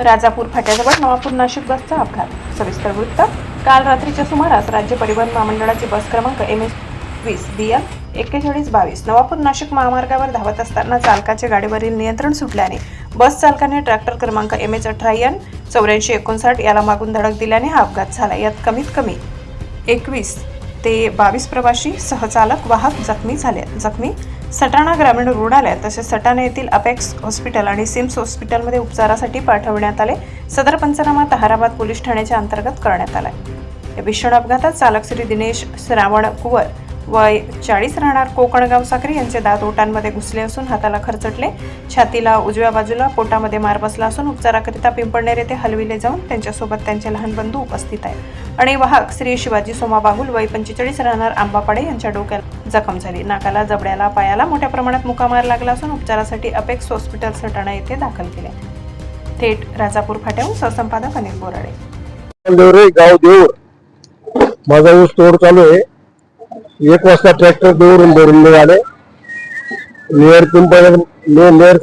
राजापूर फाट्याजवळ नवापूर नाशिक बसचा अपघात. सविस्तर वृत्त काल रात्रीच्या सुमारास राज्य परिवहन महामंडळाची बस क्रमांक एम एस वीस बी एम एक्केचाळीस बावीस नवापूर नाशिक महामार्गावर धावत असताना चालकाचे गाडीवरील नियंत्रण सुटल्याने बस चालकाने ट्रॅक्टर क्रमांक एम एच अठरा एन चौऱ्याऐंशी एकोणसाठ याला मागून धडक दिल्याने हा अपघात झाला. यात कमीत कमी एकवीस ते बावीस प्रवासी सहचालक वाहक जखमी झाले जखमी सटाणा ग्रामीण रुग्णालय तसेच सटाणा येथील अपेक्स हॉस्पिटल आणि सिम्स हॉस्पिटलमध्ये उपचारासाठी पाठवण्यात आले. सदर पंचनामा तहाराबाद पोलीस ठाण्याच्या अंतर्गत करण्यात आला या भीषण अपघातात चालक श्री दिनेश श्रावण कुवर वय चाळीस राहणार कोकणगाव साखरे यांचे दात ओटांमध्ये घुसले असून हाताला खरचटले. छातीला उजव्या बाजूला पोटामध्ये मार बसला असून उपचाराकरिता पिंपळनेर येथे हलविले जाऊन त्यांच्यासोबत त्यांचे लहान बंधू उपस्थित आहेत. आणि वाहक श्री शिवाजी सोमा बाहुल वय पंचेचाळीस राहणार आंबापाडे यांच्या डोक्याला जखम झाली. नाकाला जबड्याला पायाला मोठ्या प्रमाणात मुकामार लागला असून उपचारासाठी अपेक्स हॉस्पिटल सटाणा येथे दाखल केले. थेट राजापूर फाट्याहून सहसंपादक अनिल बोराडे. गाव देऊर. माझा ऊस तोड चालू आहे. एक वाजता ट्रॅक्टर देऊरून भरून निघाले. नियर पिंपळ नियर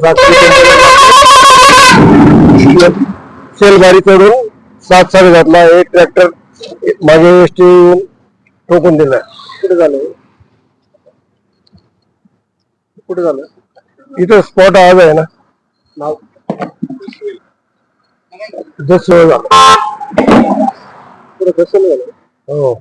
सेल गाडी चढून सात साडे घातला एक ट्रॅक्टर मागे एसटी ठोकून दिला. कुठे झालं कुठे झालं? इथं स्पॉट आज आहे ना. नाव? झालं बसेल झालं हो.